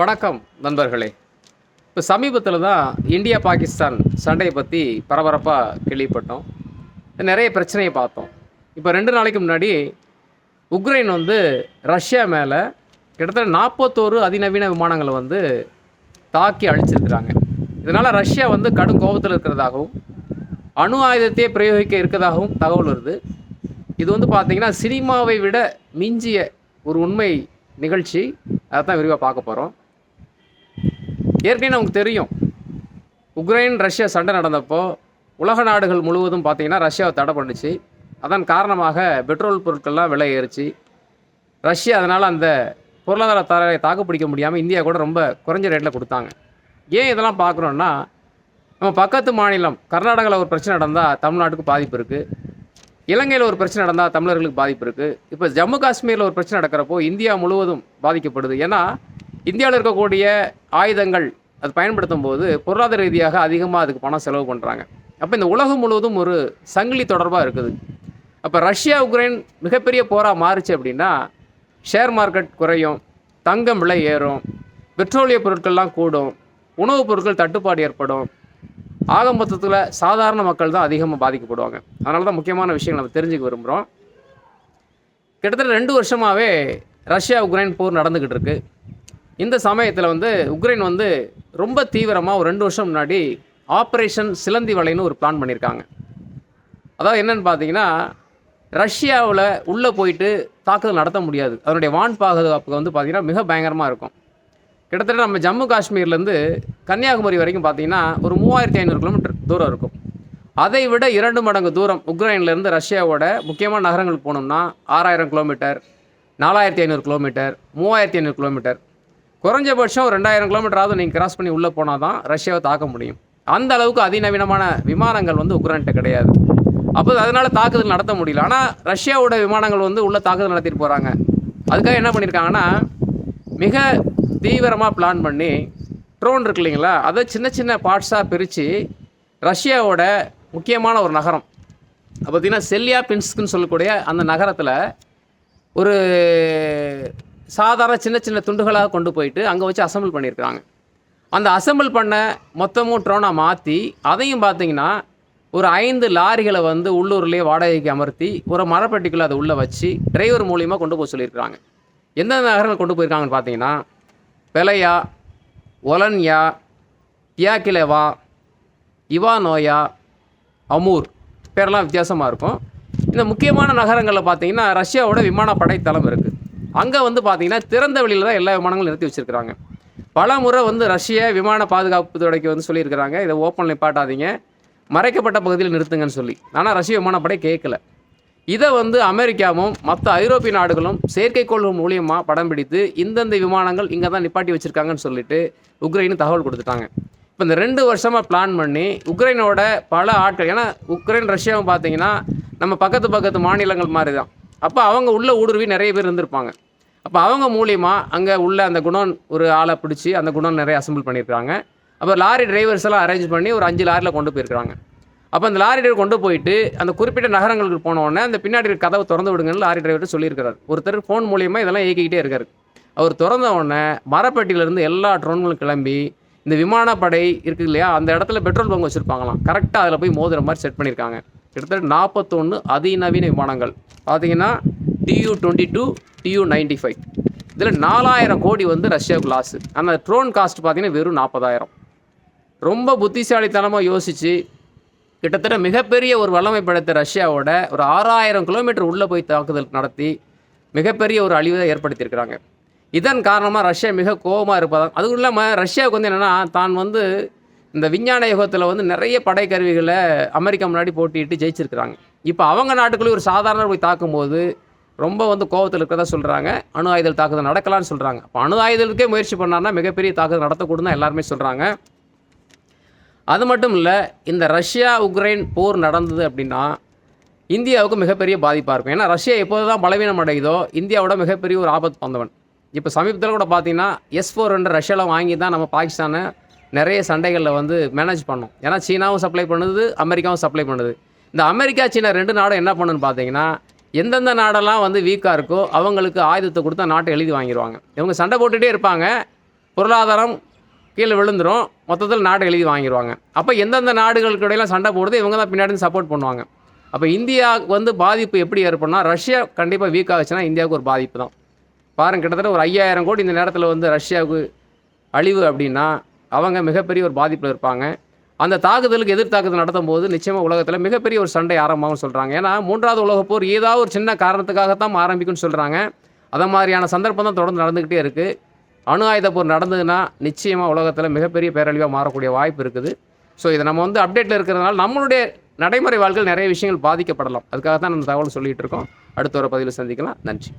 வணக்கம் நண்பர்களே. இப்போ சமீபத்தில் தான் இந்தியா பாகிஸ்தான் சண்டையை பற்றி பரபரப்பாக கேள்விப்பட்டோம். நிறைய பிரச்சனையை பார்த்தோம். இப்போ ரெண்டு நாளைக்கு முன்னாடி உக்ரைன் வந்து ரஷ்யா மேலே கிட்டத்தட்ட நாற்பத்தோரு அதிநவீன விமானங்களை வந்து தாக்கி அழிச்சிருக்கிறாங்க. இதனால் ரஷ்யா வந்து கடும் கோபத்தில் இருக்கிறதாகவும் அணு ஆயுதத்தையே பிரயோகிக்க இருக்கிறதாகவும் தகவல் வருது. இது வந்து பார்த்தீங்கன்னா சினிமாவை விட மிஞ்சிய ஒரு உண்மை நிகழ்ச்சி. அதை தான் விரிவாக பார்க்க போகிறோம் ஏற்கனவே நமக்கு தெரியும். உக்ரைன் ரஷ்யா சண்டை நடந்தப்போ உலக நாடுகள் முழுவதும் பார்த்திங்கன்னா ரஷ்யாவை தடை பண்ணுச்சு. அதன் காரணமாக பெட்ரோல் பொருட்கள்லாம் விலை ஏறிச்சு. ரஷ்யா அதனால் அந்த பொருளாதார தரை தாக்கு பிடிக்க முடியாமல் இந்தியா கூட ரொம்ப குறைஞ்ச ரேட்டில் கொடுத்தாங்க. ஏன் இதெல்லாம் பார்க்குறோன்னா நம்ம பக்கத்து மாநிலம் கர்நாடகாவில் ஒரு பிரச்சனை நடந்தால் தமிழ்நாட்டுக்கு பாதிப்பு இருக்குது இலங்கையில் ஒரு பிரச்சனை நடந்தால் தமிழர்களுக்கு பாதிப்பு இருக்குது இப்போ ஜம்மு காஷ்மீரில் ஒரு பிரச்சனை நடக்கிறப்போ இந்தியா முழுவதும் பாதிக்கப்படுது. ஏன்னா இந்தியாவில் இருக்கக்கூடிய ஆயுதங்கள் அது பயன்படுத்தும் போது பொருளாதார ரீதியாக அதிகமாக அதுக்கு பணம் செலவு பண்ணுறாங்க அப்போ இந்த உலகம் முழுவதும் ஒரு சங்கிலி தொடர்பாக இருக்குது. அப்போ ரஷ்யா உக்ரைன் மிகப்பெரிய போராக மாறுச்சு அப்படின்னா ஷேர் மார்க்கெட் குறையும் தங்கம் விலை ஏறும் பெட்ரோலிய பொருட்கள்லாம் கூடும் உணவுப் பொருட்கள் தட்டுப்பாடு ஏற்படும் ஆக மொத்தத்தில் சாதாரண மக்கள் தான் அதிகமாக பாதிக்கப்படுவாங்க. அதனால தான் முக்கியமான விஷயங்கள் நம்ம தெரிஞ்சுக்க விரும்புகிறோம் கிட்டத்தட்ட ரெண்டு வருஷமாகவே ரஷ்யா உக்ரைன் போர் நடந்துக்கிட்டு இருக்குது இந்த சமயத்தில் வந்து உக்ரைன் வந்து ரொம்ப தீவிரமாக ஒரு ரெண்டு வருஷம் முன்னாடி ஆப்ரேஷன் சிலந்தி வலைன்னு ஒரு பிளான் பண்ணியிருக்காங்க அதாவது என்னென்னு பார்த்தீங்கன்னா ரஷ்யாவில் உள்ளே போயிட்டு தாக்குதல் நடத்த முடியாது. அதனுடைய வான் பாதுகாப்பு வந்து பார்த்திங்கன்னா மிக பயங்கரமாக இருக்கும். கிட்டத்தட்ட நம்ம ஜம்மு காஷ்மீர்லேருந்து கன்னியாகுமரி வரைக்கும் பார்த்தீங்கன்னா ஒரு மூவாயிரத்தி ஐநூறு கிலோமீட்டர் தூரம் இருக்கும். அதை விட இரண்டு மடங்கு தூரம் உக்ரைன்லேருந்து ரஷ்யாவோட முக்கியமான நகரங்களுக்கு போகணும்னா ஆறாயிரம் கிலோமீட்டர் நாலாயிரத்தி ஐநூறு கிலோமீட்டர் மூவாயிரத்தி ஐநூறு கிலோமீட்டர். குறைஞ்சபட்சம் ஒரு ரெண்டாயிரம் கிலோமீட்டராவது நீங்கள் கிராஸ் பண்ணி உள்ளே போனால் தான் ரஷ்யாவை தாக்க முடியும். அந்த அளவுக்கு அதிநவீனமான விமானங்கள் வந்து உக்ரைன்கிட்ட கிடையாது. அப்போ அதனால் தாக்குதல் நடத்த முடியல. ஆனால் ரஷ்யாவோட விமானங்கள் வந்து உள்ளே தாக்குதல் நடத்திட்டு போகிறாங்க அதுக்காக என்ன பண்ணியிருக்காங்கன்னா மிக தீவிரமாக பிளான் பண்ணி ட்ரோன் இருக்கு இல்லைங்களா? அதை சின்ன சின்ன பார்ட்ஸாக பிரித்து ரஷ்யாவோட முக்கியமான ஒரு நகரம். பார்த்திங்கன்னா செல்லியா பின்ஸ்க்குன்னு சொல்லக்கூடிய அந்த நகரத்தில் ஒரு சாதாரண சின்ன சின்ன துண்டுகளாக கொண்டு போயிட்டு அங்கே வச்சு அசம்பிள் பண்ணியிருக்கிறாங்க. அந்த அசம்பிள் பண்ண மொத்தமும் ட்ரோனாக மாற்றி அதையும் பார்த்தீங்கன்னா ஒரு ஐந்து லாரிகளை வந்து உள்ளூர்லேயே வாடகைக்கு அமர்த்தி ஒரு மரப்பெட்டிக்குள்ளே அதை உள்ளே வச்சு டிரைவர் மூலியமாக கொண்டு போக சொல்லியிருக்கிறாங்க. எந்தெந்த நகரங்கள் கொண்டு போயிருக்காங்கன்னு பார்த்தீங்கன்னா பெலையா ஒலன்யா தியாக்கிலேவா இவானோயா அமூர் பேரெல்லாம் வித்தியாசமாக இருக்கும். இந்த முக்கியமான நகரங்களில் பார்த்தீங்கன்னா ரஷ்யாவோட விமானப்படை தளம் இருக்குது அங்கே வந்து பார்த்தீங்கன்னா திறந்த வெளியில் தான் எல்லா விமானங்களும் நிறுத்தி வச்சுருக்கிறாங்க. பல முறை வந்து ரஷ்ய விமான பாதுகாப்பு துறைக்கு வந்து சொல்லியிருக்கிறாங்க. இதை ஓப்பன் நிப்பாட்டாதீங்க. மறைக்கப்பட்ட பகுதியில் நிறுத்துங்கன்னு சொல்லி. ஆனால் ரஷ்ய விமானப்படை கேட்கல. இதை வந்து அமெரிக்காவும் மற்ற ஐரோப்பிய நாடுகளும் செயற்கைக்கோள்கள் மூலியமாக படம் பிடித்து இந்தந்த விமானங்கள் இங்கே தான் நிப்பாட்டி வச்சுருக்காங்கன்னு சொல்லிட்டு உக்ரைனு தகவல் கொடுத்துட்டாங்க. இப்போ இந்த ரெண்டு வருஷமாக பிளான் பண்ணி உக்ரைனோட பல ஆட்கள் ஏன்னா உக்ரைன் ரஷ்யாவும் பார்த்தீங்கன்னா நம்ம பக்கத்து பக்கத்து மாநிலங்கள் மாதிரி தான் அப்போ அவங்க உள்ளே ஊடுருவி நிறைய பேர் இருந்திருப்பாங்க. அப்போ அவங்க மூலியமாக அங்கே உள்ள அந்த குணம் ஒரு ஆளை பிடிச்சி அந்த குணம் நிறைய அசம்பிள் பண்ணியிருக்காங்க. அப்போ லாரி டிரைவர்ஸ் எல்லாம் அரேஞ்ச் பண்ணி ஒரு அஞ்சு லாரியில் கொண்டு போயிருக்காங்க. அப்போ அந்த லாரி டிரைவர் கொண்டு போயிட்டு அந்த குறிப்பிட்ட நகரங்களுக்கு போனோடனே அந்த பின்னாடி கதவை திறந்து விடுங்கன்னு லாரி டிரைவர்கிட்ட சொல்லியிருக்கிறார். ஒருத்தர் ஃபோன் மூலியமாக இதெல்லாம் இயக்கிக்கிட்டே இருக்கார். அவர் திறந்த உடனே மரப்பெட்டியிலேருந்து எல்லா ட்ரோன்களும் கிளம்பி இந்த விமானப்படை இருக்குது இல்லையா அந்த இடத்துல பெட்ரோல் பங்க் வச்சுருப்பாங்களாம். கரெக்டாக அதில் போய் மோதுற மாதிரி செட் பண்ணியிருக்காங்க. கிட்டத்தட்ட நாற்பத்தொன்று அதிநவீன விமானங்கள். பார்த்தீங்கன்னா Tu twenty two Tu ninety five. இதில் நாலாயிரம் கோடி வந்து ரஷ்யாவுக்கு லாஸு அந்த ட்ரோன் காஸ்ட் பார்த்தீங்கன்னா வெறும் நாற்பதாயிரம். ரொம்ப புத்திசாலித்தனமாக யோசித்து கிட்டத்தட்ட மிகப்பெரிய ஒரு வல்லமை படைத்த ரஷ்யாவோட ஒரு ஆறாயிரம் கிலோமீட்டர் உள்ளே போய் தாக்குதல் நடத்தி மிகப்பெரிய ஒரு அழிவை ஏற்படுத்தியிருக்கிறாங்க. இதன் காரணமாக ரஷ்யா மிக கோபமாக இருப்பதால் அதுவும் இல்லாமல் ரஷ்யாவுக்கு வந்து என்னென்னா தான் வந்து இந்த விஞ்ஞான யுகத்தில் வந்து நிறைய படைக்கருவிகளை அமெரிக்கா முன்னாடி போட்டிட்டு ஜெயிச்சிருக்கிறாங்க. இப்போ அவங்க நாட்டுக்குள்ளே ஒரு சாதாரண போய் தாக்கும்போது ரொம்ப வந்து கோபத்தில் இருக்கிறதா சொல்கிறாங்க அணு ஆயுதல் தாக்குதல் நடக்கலாம்னு சொல்கிறாங்க இப்போ அணு ஆயுதலுக்கே முயற்சி பண்ணார்னா மிகப்பெரிய தாக்குதல் நடத்தக்கூடும் தான் எல்லாருமே சொல்கிறாங்க அது மட்டும் இல்லை இந்த ரஷ்யா உக்ரைன் போர் நடந்தது அப்படின்னா இந்தியாவுக்கு மிகப்பெரிய பாதிப்பாக இருக்கும். ஏன்னா ரஷ்யா எப்போது தான் பலவீனம் அடையுதோ இந்தியாவோட மிகப்பெரிய ஒரு ஆபத்து வந்தவன். இப்போ சமீபத்தில் கூட பார்த்தீங்கன்னா எஸ் ஃபோர் ரெண்டு ரஷ்யாவில் வாங்கி தான் நம்ம பாகிஸ்தானை நிறைய சண்டைகளில் வந்து மேனேஜ் பண்ணோம். ஏன்னா சீனாவும் சப்ளை பண்ணுது அமெரிக்காவும் சப்ளை பண்ணுது. இந்த அமெரிக்கா சீனா ரெண்டு நாடும் என்ன பண்ணுன்னு பார்த்தீங்கன்னா எந்தெந்த நாடெல்லாம் வந்து வீக்காக இருக்கோ அவங்களுக்கு ஆயுதத்தை கொடுத்தா நாட்டை எழுதி வாங்கிடுவாங்க இவங்க சண்டை போட்டுகிட்டே இருப்பாங்க. பொருளாதாரம் கீழே விழுந்துரும். மொத்தத்தில் நாடு எழுதி வாங்கிடுவாங்க அப்போ எந்தெந்த நாடுகளுக்கு இடையில சண்டை போடுறது இவங்க தான் பின்னாடி சப்போர்ட் பண்ணுவாங்க. அப்போ இந்தியாவுக்கு வந்து பாதிப்பு எப்படி ஏற்படும்னா ரஷ்யா கண்டிப்பாக வீக் ஆகுச்சுன்னா இந்தியாவுக்கு ஒரு பாதிப்பு தான். பாருங்க கிட்டத்தட்ட ஒரு ஐயாயிரம் கோடி இந்த நேரத்தில் வந்து ரஷ்யாவுக்கு அழிவு அப்படின்னா அவங்க மிகப்பெரிய ஒரு பாதிப்பில் இருப்பாங்க. அந்த தாக்குதலுக்கு எதிர் தாக்குதல் நடத்தும் போது நிச்சயமாக உலகத்தில் மிகப்பெரிய ஒரு சண்டை ஆரம்பமாகும் சொல்கிறாங்க ஏன்னா மூன்றாவது உலகப் போர் ஏதாவது ஒரு சின்ன காரணத்துக்காகத்தான் ஆரம்பிக்கும்னு சொல்கிறாங்க அதை மாதிரியான சந்தர்ப்பம் தான் தொடர்ந்து நடந்துக்கிட்டே இருக்குது அணு ஆயுத போர் நடந்ததுன்னா நிச்சயமாக உலகத்தில் மிகப்பெரிய பேரழிவாக மாறக்கூடிய வாய்ப்பு இருக்குது. ஸோ இதை நம்ம வந்து அப்டேட்டில் இருக்கிறதுனால நம்மளுடைய நடைமுறை வாழ்க்கையில் நிறைய விஷயங்கள் பாதிக்கப்படலாம். அதுக்காக தான் நம்ம தகவல் சொல்லிகிட்டு இருக்கோம். அடுத்த ஒரு பதிவில் சந்திக்கலாம். நன்றி.